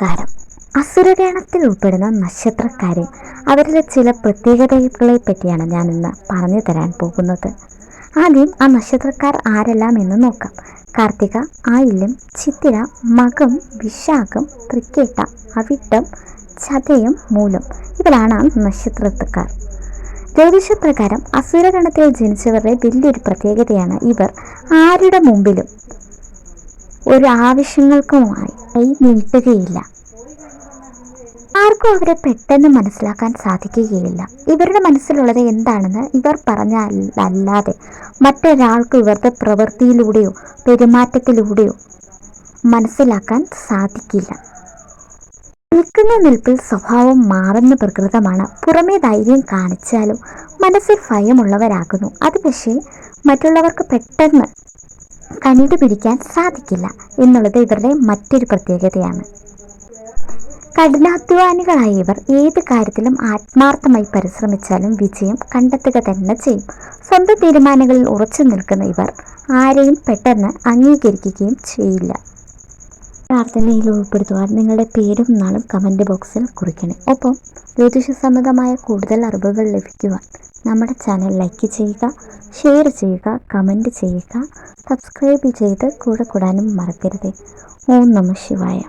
നമസ്കാരം അസുരഗണത്തിൽ ഉൾപ്പെടുന്ന നക്ഷത്രക്കാരെ അവരിലെ ചില പ്രത്യേകതകളെ പറ്റിയാണ് ഞാൻ ഇന്ന് പറഞ്ഞു തരാൻ പോകുന്നത്. ആദ്യം ആ നക്ഷത്രക്കാർ ആരെല്ലാം എന്ന് നോക്കാം. കാർത്തിക ആയില്യം ചിത്തിര മകം വിശാഖം തൃക്കേട്ട അവിട്ടം ചതയം മൂലം ഇവരാണ് നക്ഷത്രക്കാർ. ജ്യോതിഷപ്രകാരം അസുരഗണത്തിൽ ജനിച്ചവരുടെ വലിയൊരു പ്രത്യേകതയാണ് ഇവർ ആരുടെ മുമ്പിലും ഒരു ആവശ്യങ്ങൾക്കുമായി കൈ നീട്ടുകയില്ല. ആർക്കും അവരെ പെട്ടെന്ന് മനസ്സിലാക്കാൻ സാധിക്കുകയില്ല. ഇവരുടെ മനസ്സിലുള്ളത് എന്താണെന്ന് ഇവർ പറഞ്ഞല്ലാതെ മറ്റൊരാൾക്ക് ഇവരുടെ പ്രവൃത്തിയിലൂടെയോ പെരുമാറ്റത്തിലൂടെയോ മനസ്സിലാക്കാൻ സാധിക്കില്ല. നിൽക്കുന്ന നിൽപ്പിൽ സ്വഭാവം മാറുന്ന പ്രകൃതമാണ്. പുറമേ ധൈര്യം കാണിച്ചാലും മനസ്സിൽ ഭയമുള്ളവരാകുന്നു. അത് പക്ഷേ മറ്റുള്ളവർക്ക് പെട്ടെന്ന് കണ്ടുപിടിക്കാൻ സാധിക്കില്ല എന്നുള്ളത് ഇവരുടെ മറ്റൊരു പ്രത്യേകതയാണ്. കഠിനാധ്വാനികളായ ഇവർ ഏത് കാര്യത്തിലും ആത്മാർത്ഥമായി പരിശ്രമിച്ചാലും വിജയം കണ്ടെത്തുക തന്നെ ചെയ്യും. സ്വന്തം തീരുമാനങ്ങളിൽ ഉറച്ചു നിൽക്കുന്ന ഇവർ ആരെയും പെട്ടെന്ന് അംഗീകരിക്കുകയും ചെയ്യില്ല. പ്രാർത്ഥനയിൽ ഉൾപ്പെടുത്തുവാൻ നിങ്ങളുടെ പേരും നാളും കമന്റ് ബോക്സിൽ കുറിക്കണം. ഒപ്പം ജ്യോതിഷ സംബന്ധമായ കൂടുതൽ അറിവുകൾ ലഭിക്കുവാൻ നമ്മുടെ ചാനൽ ലൈക്ക് ചെയ്യുക ഷെയർ ചെയ്യുക കമന്റ് ചെയ്യുക സബ്സ്ക്രൈബ് ചെയ്ത് കൂടെ കൂടാനും മറക്കരുത്. ഓം നമ ശിവായ.